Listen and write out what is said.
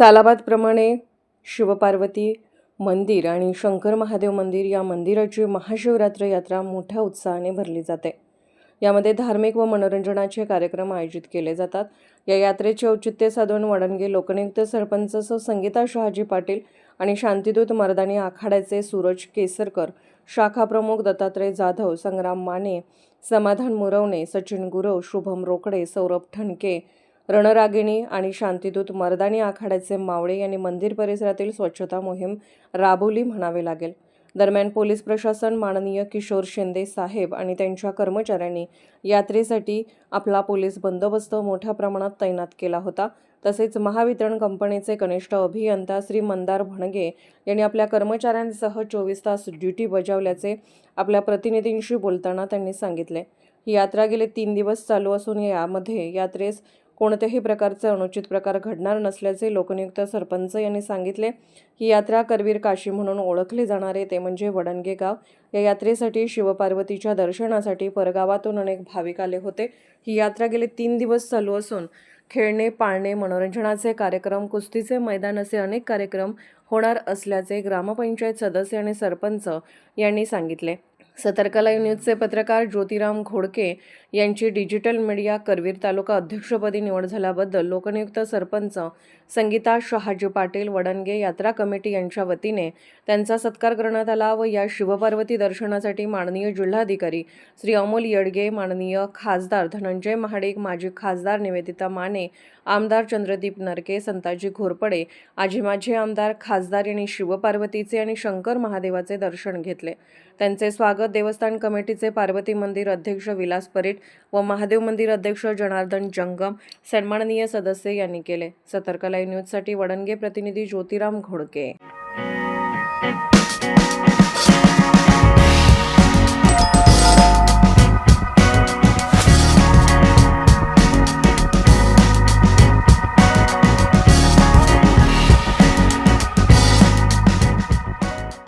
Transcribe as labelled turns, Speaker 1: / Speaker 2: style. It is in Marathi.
Speaker 1: सालाबादप्रमाणे शिवपार्वती मंदिर आणि शंकर महादेव मंदिर या मंदिराची महाशिवरात्र यात्रा मोठ्या उत्साहाने भरली जाते. यामध्ये धार्मिक व मनोरंजनाचे कार्यक्रम आयोजित केले जातात. या यात्रेचे औचित्य साधून वडणगे लोकनियुक्त सरपंच सौ. संगीता शहाजी पाटील आणि शांतिदूत मर्दानी आखाड्याचे सूरज केसरकर शाखा प्रमुख दत्तात्रय जाधव संग्राम माने समाधान मुरवणे सचिन गुरव शुभम रोकडे सौरभ ठणके रणरागिणी आणि शांतीदूत मर्दानी आखाड्याचे मावळे यांनी मंदिर परिसरातील स्वच्छता मोहीम राबवली म्हणावे लागेल. दरम्यान पोलीस प्रशासन माननीय किशोर शिंदे साहेब आणि त्यांच्या कर्मचाऱ्यांनी यात्रेसाठी आपला पोलीस बंदोबस्त मोठ्या प्रमाणात तैनात केला होता. तसेच महावितरण कंपनीचे कनिष्ठ अभियंता श्री मंदार भणगे यांनी आपल्या कर्मचाऱ्यांसह चोवीस तास ड्युटी बजावल्याचे आपल्या प्रतिनिधींशी बोलताना त्यांनी सांगितले. ही यात्रा गेले तीन दिवस चालू असून यामध्ये यात्रेस कोणत्याही प्रकारचे अनुचित प्रकार घडणार नसल्याचे लोकनियुक्त सरपंच यांनी सांगितले. ही यात्रा करवीर काशी म्हणून ओळखले जाणारे ते म्हणजे वडणगे गाव. या यात्रेसाठी शिवपार्वतीच्या दर्शनासाठी परगावातून अनेक भाविक आले होते. ही यात्रा गेले तीन दिवस चालू असून खेळणे पाळणे मनोरंजनाचे कार्यक्रम कुस्तीचे मैदान असे अनेक कार्यक्रम होणार असल्याचे ग्रामपंचायत सदस्य आणि सरपंच यांनी सांगितले. सतर्क लाईव्ह न्यूजचे पत्रकार ज्योतिराम घोडके यांची डिजिटल मीडिया करवीर तालुका अध्यक्षपदी निवड झाल्याबद्दल लोकनियुक्त सरपंच संगीता शहाजी पाटील वडणगे यात्रा कमिटी यांच्या वतीने त्यांचा सत्कार करण्यात आला व या शिवपार्वती दर्शनासाठी माननीय जिल्हाधिकारी श्री अमोल येडगे माननीय खासदार धनंजय महाडिक माजी खासदार निवेदिता माने आमदार चंद्रदीप नरके संताजी घोरपडे आजी माजी आमदार खासदार यांनी शिवपार्वतीचे आणि शंकर महादेवाचे दर्शन घेतले. त्यांचे स्वागत देवस्थान कमिटीचे पार्वती मंदिर अध्यक्ष विलास परीट व महादेव मंदिर अध्यक्ष जनार्दन जंगम सन्माननीय सदस्य यांनी केले. सतर्क लाईव्ह न्यूजसाठी वडणगे प्रतिनिधी ज्योतिराम घोडके.